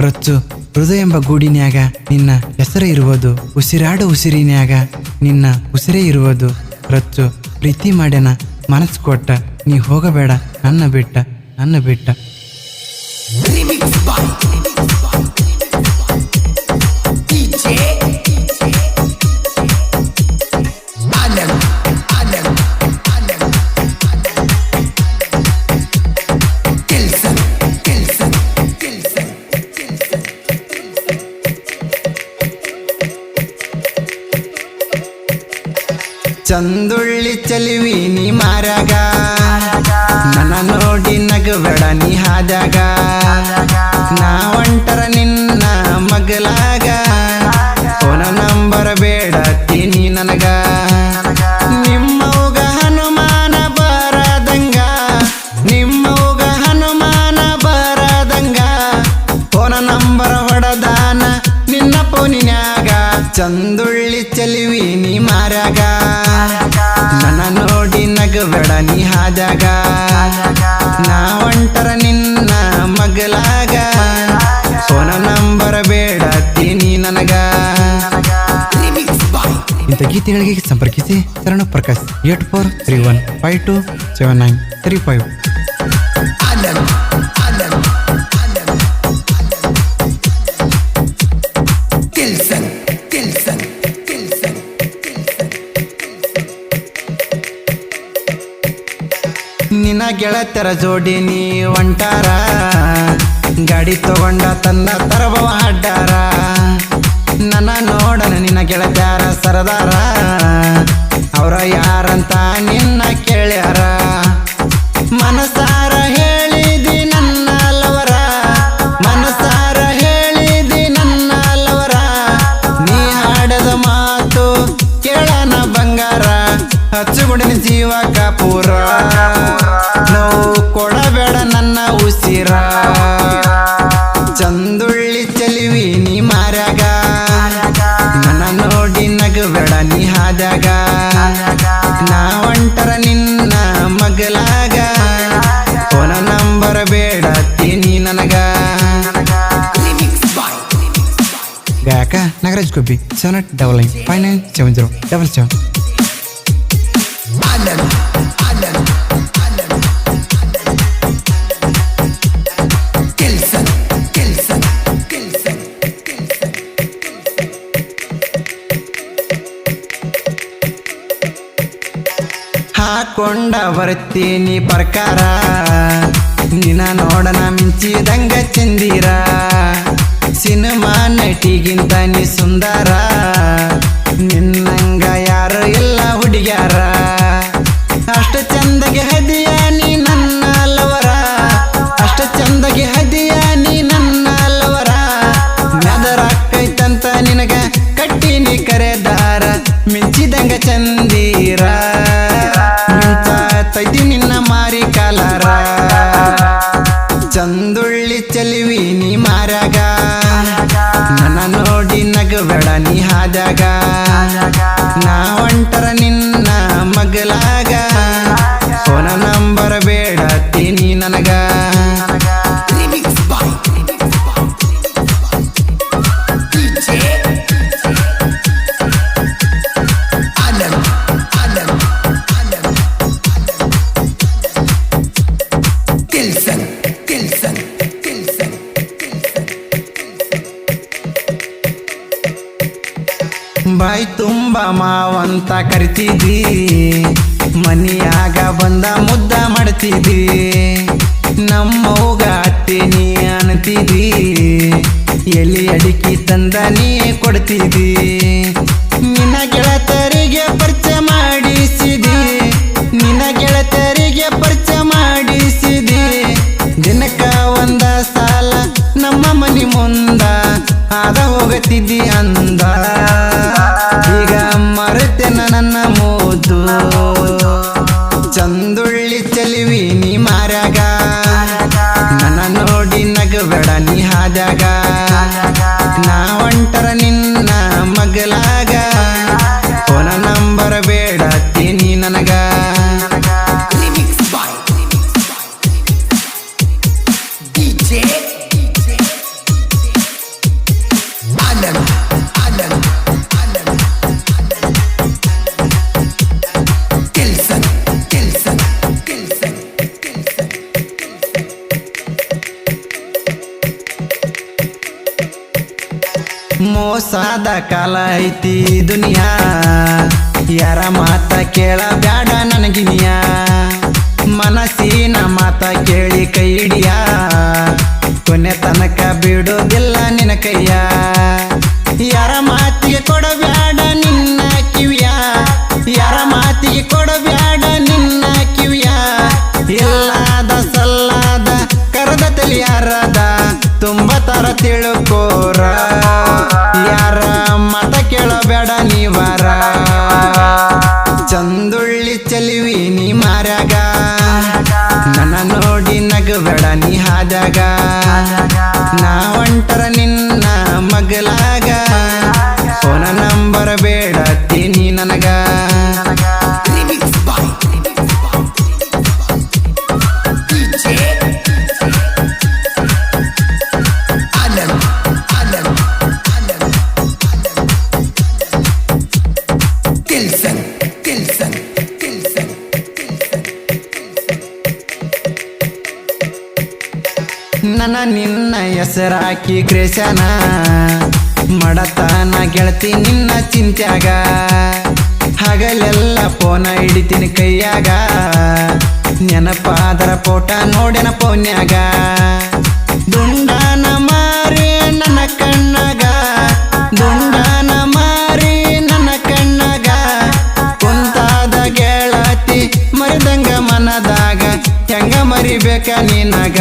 ರಚ್ಚು ಹೃದಯ ಎಂಬ ಗೂಡಿನ್ಯಾಗ ನಿನ್ನ ಹೆಸರೇ ಇರುವುದು, ಉಸಿರಾಡು ಉಸಿರಿನ್ಯಾಗ ನಿನ್ನ ಉಸಿರೇ ಇರುವುದು. ರಚ್ಚು ಪ್ರೀತಿ ಮಾಡ್ಯನ ಮನಸ್ಸು ಕೊಟ್ಟ, ನೀ ಹೋಗಬೇಡ, ನನ್ನ ಬಿಟ್ಟ ನನ್ನ ಬಿಟ್ಟ. ಚಂದುಳ್ಳಿ ಚಲಿವಿ ನೀ ಮಾರಾಗ. ನನ್ನ ನೋಡಿ ನಗಬೇಡ ನೀ ಹಾದಾಗ ನಾ ಒಂಟರ ನಿನ್ನ ಮಗಲಾಗ. ಫೋನ ನೀ ಹಾದಾಗ ನಾ ಒಂಟರ ನಿನ್ನ ಮಗಲಾಗ ಸೋನ ನಂಬರ್ ಬೇಡ ತೀನಿ ನನಗ. ಇಂಥ ಗೀತೆಗಳಿಗೆ ಸಂಪರ್ಕಿಸಿ Sharana Prakash eight four three one five two seven nine three five. ಗೆಳತರ ಜೋಡಿ ನೀ ಒಂಟಾರ. ಗಾಡಿ ತಗೊಂಡ ತನ್ನ ತರಬವ ಅಡ್ಡಾರ. ನನ್ನ ನೋಡನ ನಿನ್ನ ಗೆಳತ್ಯಾರ ಸರದಾರ. ಅವರ ಯಾರಂತ ನಿನ್ನ ಕೇಳ್ಯಾರ. ಮನಸಾರ ಚಂದುಳ್ಳಿ ಚಲಿವಿ ನೀ ಮಾರ್ಯಾಗ ನನ್ನ ನೋಡಿ ನಗಬೇಡ ನೀ ಹಾದಾಗ ನಾ ಒಂಟರ ನಿನ್ನ ಮಗಲಾಗ ಫೋನ ನಂಬರ್ ಬೇಡ ತೀನಿ ನನಗ Remix by ಗಾಯಕ Nagaraj Gubbi seven eight double nine five nine seven zero ಹಾಕೊಂಡ ಬರ್ತೀನಿ ಪ್ರಕಾರ. ನಿನ್ನ ನೋಡನ ಮಿಂಚಿದಂಗ ಚಂದಿರ. ಸಿನಿಮಾ ನಟಿಗಿಂತ ನೀ ಸುಂದರ. ನಿನ್ನಂಗ ಬಾಯಿ ತುಂಬ ಮಾವಂತ ಕರಿತಿದ್ದಿ. ಮನಿಯಾಗ ಬಂದ ಮುದ್ದ ಮಾಡ್ತಿದ್ದಿ. ನಮ್ಮವ್ಗ ಅತ್ತೆ ನೀ ಅನ್ತಿದ್ದಿ ಎಲ್ಲಿ ಅಡಿಕೆ ತಂದ ನೀ ಕೊಡ್ತಿದ್ದಿ. ನಿನ್ನ ಗೆಳತರಿಗೆ ಪರಿಚಯ ಹೋಗತಿದ್ದಿ ಅಂದ. ಈಗ ಮರೆತೆ ನನ್ನ ಮೂದು ಕಾಲ ಐತಿ ದುನಿಯಾ. ಯಾರ ಮಾತ ಕೇಳ ಬ್ಯಾಡ ನನಗಿನಿಯ. ಮನಸ್ಸಿನ ಮಾತ ಕೇಳಿ ಕೈ ಹಿಡಿಯ. ಕೊನೆ ತನಕ ಬಿಡೋದಿಲ್ಲ ನಿನ ಕೈಯ. ನನ್ನ ನೋಡಿ ನಗಬೇಡ ನೀ ಹಾದಾಗ. ನಾ ಒಂಟರ ನಿನ್ನ ಮಗಲಾಗ ನಿನ್ನ ಹೆಸರಾಕಿ ಕ್ರೇಶನ ಮಡತನ ಗೆಳತಿ ನಿನ್ನ ಚಿಂತ್ಯಾಗ. ಹಗಲೆಲ್ಲ ಫೋನ ಹಿಡಿತೀನಿ ಕೈಯಾಗ. ನೆನಪಾದರ ಫೋಟ ನೋಡಿನ ಪೋನ್ಯಾಗ. ದುಂಡನ ಮಾರಿ ನನ್ನ ಕಣ್ಣಾಗ. ದುಂಡನ ಮಾರಿ ನನ್ನ ಕಣ್ಣಾಗ. ಕುಂತಾದ ಗೆಳತಿ ಮರಿದಂಗ ಮನದಾಗ. ಹೆಂಗ ಮರಿಬೇಕ ನಿನಗ?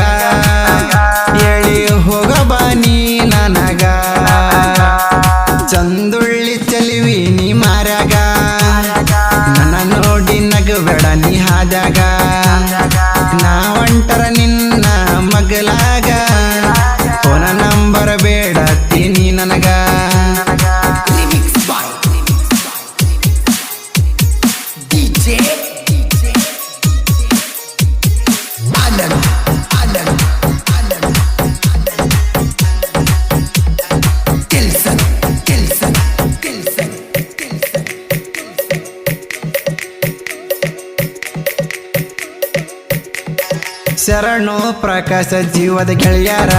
ಚಲಿವಿ ನೀ ಮಾರಾಗ. ನನ್ನ ನೋಡಿ ನಗಬೇಡ ನೀ ಹಾದ್ಯಾಗ. ಶರಣು ಪ್ರಕಾಶ ಜೀವದ ಗೆಳೆಯರ.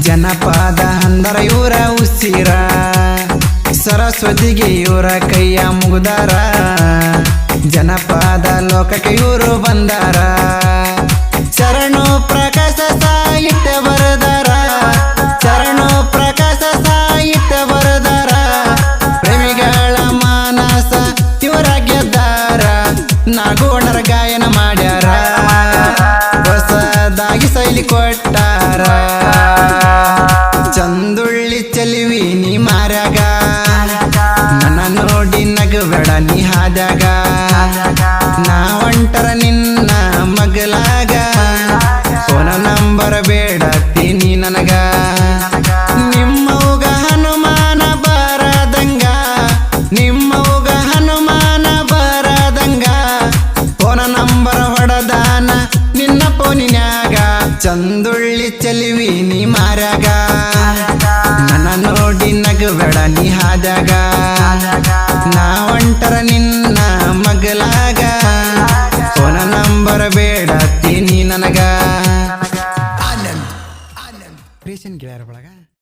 ಜನಪದ ಅಂದರ ಇವರ ಉಸಿರ. ಸರಸ್ವತಿಗೆ ಇವರ ಕೈಯ ಮುಗುದಾರ. ಜನಪದ ಲೋಕಕ್ಕೆ ಇವರು ಬಂದಾರ. ಕೊಟ್ಟಾರ ಚಂದುಳ್ಳಿ ಚಲಿವಿ ನೀ ಮಾರ್ಯಾಗ ನನ್ನ ನೋಡಿ ನಗಬೇಡ ನೀ ಹಾದಾಗ ನಾ ಒಂಟರ ನಿನ್ನ ಮಗಲಾಗ ಫೋನ ನಂಬರ್ ಬೇಡ ಮಾರ್ಯಾಗ ನನ್ನ ನೋಡಿ ನಗಬೇಡ ನೀ ಹಾದ್ಯಾಗ ನಾ ಒಂಟರ ನಿನ್ನ